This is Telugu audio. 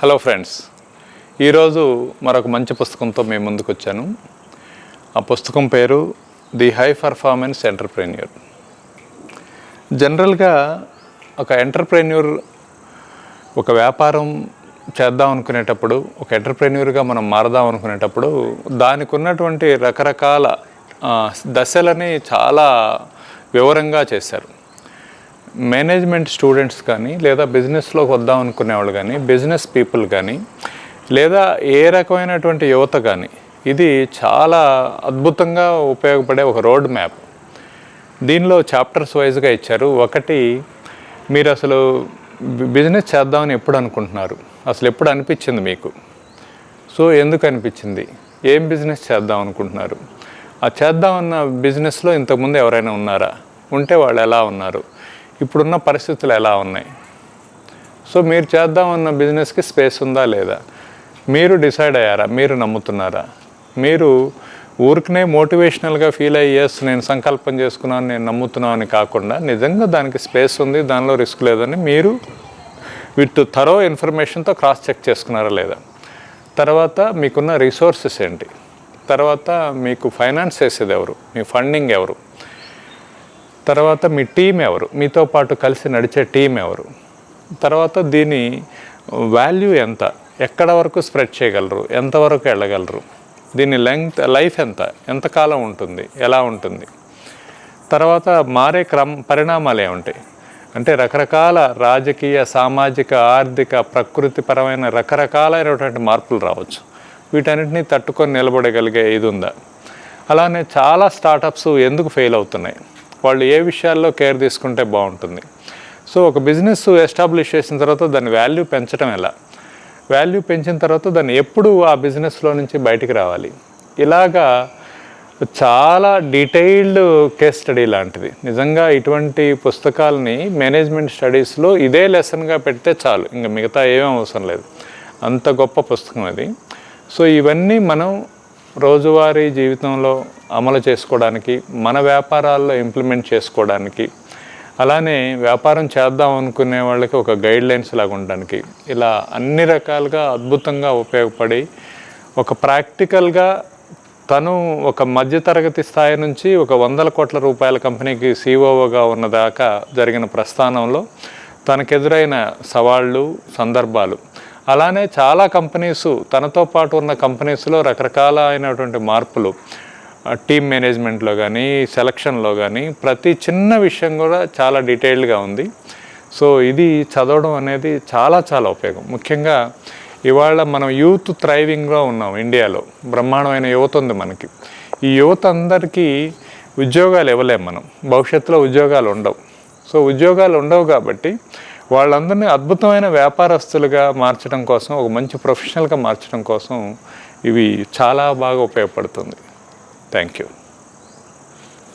హలో ఫ్రెండ్స్ ఈరోజు మరొక మంచి పుస్తకంతో మేము ముందుకు వచ్చాను ఆ పుస్తకం పేరు ది హై పర్ఫార్మెన్స్ ఎంటర్ప్రెన్యూర్. జనరల్గా ఒక ఎంటర్ప్రెన్యూర్ ఒక వ్యాపారం చేద్దాం అనుకునేటప్పుడు ఒక ఎంటర్ప్రెన్యూర్గా మనం మారదాం అనుకునేటప్పుడు దానికి ఉన్నటువంటి రకరకాల దశలని చాలా వివరంగా చేశారు. మేనేజ్మెంట్ స్టూడెంట్స్ కానీ లేదా బిజినెస్లోకి వద్దాం అనుకునేవాళ్ళు కానీ బిజినెస్ పీపుల్ కానీ లేదా ఏ రకమైనటువంటి యువత కానీ ఇది చాలా అద్భుతంగా ఉపయోగపడే ఒక రోడ్ మ్యాప్. దీనిలో చాప్టర్స్ వైజ్గా ఇచ్చారు. ఒకటి మీరు అసలు బిజినెస్ చేద్దామని ఎప్పుడు అనుకుంటున్నారు? అసలు ఎప్పుడు అనిపించింది మీకు? సో ఎందుకు అనిపించింది? ఏం బిజినెస్ చేద్దాం అనుకుంటున్నారు? ఆ చేద్దామన్న బిజినెస్లో ఇంతకుముందు ఎవరైనా ఉన్నారా? ఉంటే వాళ్ళు ఎలా ఉన్నారు? ఇప్పుడున్న పరిస్థితులు ఎలా ఉన్నాయి? సో మీరు చేద్దామన్న బిజినెస్కి స్పేస్ ఉందా లేదా? మీరు డిసైడ్ అయ్యారా? మీరు నమ్ముతున్నారా? మీరు ఊరికనే మోటివేషనల్గా ఫీల్ అయ్యేస్ నేను సంకల్పం చేసుకున్నాను నేను నమ్ముతున్నాను అని కాకుండా నిజంగా దానికి స్పేస్ ఉంది దానిలో రిస్క్ లేదని మీరు విత్ థరో ఇన్ఫర్మేషన్తో క్రాస్ చెక్ చేసుకున్నారా లేదా? తర్వాత మీకున్న రిసోర్సెస్ ఏంటి? తర్వాత మీకు ఫైనాన్స్ చేసేది ఎవరు? మీ ఫండింగ్ ఎవరు? తర్వాత మీ టీం ఎవరు? మీతో పాటు కలిసి నడిచే టీం ఎవరు? తర్వాత దీని వాల్యూ ఎంత? ఎక్కడ వరకు స్ప్రెడ్ చేయగలరు? ఎంతవరకు వెళ్ళగలరు? దీని లెంగ్త్ లైఫ్ ఎంత? ఎంతకాలం ఉంటుంది? ఎలా ఉంటుంది? తర్వాత మారే క్రమ పరిణామాలు ఏముంటాయి? అంటే రకరకాల రాజకీయ సామాజిక ఆర్థిక ప్రకృతిపరమైన రకరకాలైనటువంటి మార్పులు రావచ్చు. వీటన్నిటిని తట్టుకొని నిలబడగలిగే ఇది ఉందా? అలానే చాలా స్టార్టప్స్ ఎందుకు ఫెయిల్ అవుతున్నాయి? వాళ్ళు ఏ విషయాల్లో కేర్ తీసుకుంటే బాగుంటుంది. సో ఒక బిజినెస్ ఎస్టాబ్లిష్ చేసిన తర్వాత దాని వాల్యూ పెంచడం ఎలా? వాల్యూ పెంచిన తర్వాత దాన్ని ఎప్పుడు ఆ బిజినెస్లో నుంచి బయటికి రావాలి? ఇలాగా చాలా డీటెయిల్డ్ కేస్ స్టడీ లాంటిది. నిజంగా ఇటువంటి పుస్తకాలని మేనేజ్మెంట్ స్టడీస్లో ఇదే లెసన్గా పెడితే చాలు. ఇంకా మిగతా ఏమీ అవసరం లేదు. అంత గొప్ప పుస్తకం అది. సో ఇవన్నీ మనం రోజువారీ జీవితంలో అమలు చేసుకోవడానికి మన వ్యాపారాల్లో ఇంప్లిమెంట్ చేసుకోవడానికి అలానే వ్యాపారం చేద్దాం అనుకునే వాళ్ళకి ఒక గైడ్ లైన్స్ లాగా ఉండడానికి. ఇలా అన్ని రకాలుగా అద్భుతంగా ఉపయోగపడి ఒక ప్రాక్టికల్గా తను ఒక మధ్యతరగతి స్థాయి నుంచి ఒక వందల కోట్ల రూపాయల కంపెనీకి సీఓఓగా ఉన్నదాకా జరిగిన ప్రస్థానంలో తనకెదురైన సవాళ్ళు సందర్భాలు అలానే చాలా కంపెనీస్ తనతో పాటు ఉన్న కంపెనీస్లో రకరకాల అయినటువంటి మార్పులు. టీమ్ మేనేజ్మెంట్లో కానీ సెలక్షన్లో కానీ ప్రతి చిన్న విషయం కూడా చాలా డీటెయిల్డ్గా ఉంది. సో ఇది చదవడం అనేది చాలా చాలా ఉపయోగం. ముఖ్యంగా ఇవాళ మనం యూత్ థ్రైవింగ్లో ఉన్నాం ఇండియాలో. బ్రహ్మాండమైన యువత ఉంది మనకి. ఈ యువత అందరికీ ఉద్యోగాలు ఇవ్వలేం మనం. భవిష్యత్తులో ఉద్యోగాలు ఉండవు. సో ఉద్యోగాలు ఉండవు కాబట్టి వాళ్ళందరినీ అద్భుతమైన వ్యాపారస్తులుగా మార్చడం కోసం ఒక మంచి ప్రొఫెషనల్గా మార్చడం కోసం ఇవి చాలా బాగా ఉపయోగపడుతుంది. Thank you